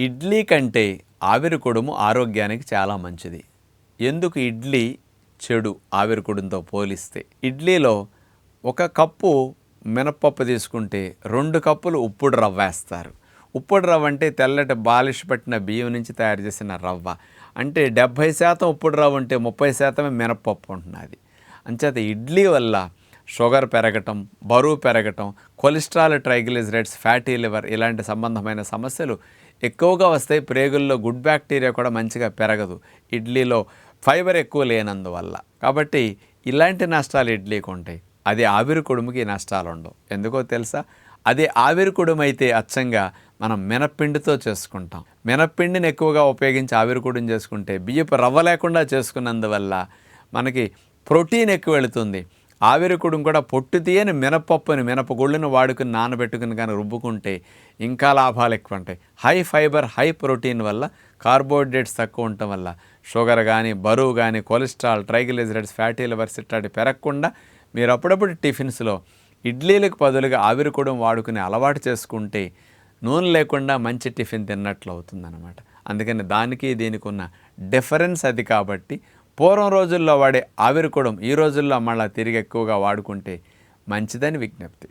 ఇడ్లీ కంటే ఆవిరికొడుము ఆరోగ్యానికి చాలా మంచిది. ఎందుకు ఇడ్లీ చెడు ఆవిరికొడుంతో పోలిస్తే? ఇడ్లీలో ఒక కప్పు మినప్పప్పు తీసుకుంటే రెండు కప్పులు ఉప్పుడు రవ్వ వేస్తారు. ఉప్పుడు రవ్వ అంటే తెల్లటి బాలిష్ పట్టిన బియ్యం నుంచి తయారు చేసిన రవ్వ. అంటే డెబ్భై శాతం ఉప్పుడు రవ్వ ఉంటే ముప్పై శాతమే మినప్పప్పు ఉంటున్నది. అంచేత ఇడ్లీ వల్ల షుగర్ పెరగటం బరువు పెరగటం కొలెస్ట్రాల్ ట్రైగ్లిజరేట్స్ ఫ్యాటీ లివర్ ఇలాంటి సంబంధమైన సమస్యలు ఎక్కువగా వస్తాయి ప్రేగుల్లో గుడ్ బ్యాక్టీరియా కూడా మంచిగా పెరగదు. ఇడ్లీలో ఫైబర్ ఎక్కువ లేనందువల్ల. కాబట్టి ఇలాంటి నష్టాలు ఇడ్లీకి ఉంటాయి. అది ఆవిరి కుడుముకి నష్టాలు ఉండవు. ఎందుకో తెలుసా? అదే ఆవిరి కుడుము అయితే అచ్చంగా మనం మినప్పిండితో చేసుకుంటాం. మినప్పిండిని ఎక్కువగా ఉపయోగించి ఆవిరి కుడుము చేసుకుంటే బియ్యపు రవ్వ లేకుండా చేసుకున్నందువల్ల మనకి ప్రోటీన్ ఎక్కువ వెళుతుంది. ఆవిరికుడును కూడా పొట్టు తీయని మినపప్పుని మినపగుళ్ళను వాడుకుని నానబెట్టుకుని కానీ రుబ్బుకుంటే ఇంకా లాభాలు ఎక్కువ ఉంటాయి హై ఫైబర్ హై ప్రోటీన్ వల్ల కార్బోహైడ్రేట్స్ తక్కువ ఉండటం వల్ల షుగర్ కానీ బరువు కానీ కొలెస్ట్రాల్ ట్రైగ్లిజరైడ్స్ ఫ్యాటీ లివర్స్ ఇట్లాంటి పెరగకుండా మీరు అప్పుడప్పుడు టిఫిన్స్లో ఇడ్లీలకు బదులుగా ఆవిరికుడం వాడుకుని అలవాటు చేసుకుంటే నూనె లేకుండా మంచి టిఫిన్ తిన్నట్లు అవుతుందన్నమాట. అందుకని దానికి దీనికి ఉన్న డిఫరెన్స్ అది కాబట్టి పూర్వం రోజుల్లో వాడే ఆవిరి ఈ రోజుల్లో మళ్ళీ తిరిగి ఎక్కువగా వాడుకుంటే మంచిదని విజ్ఞప్తి.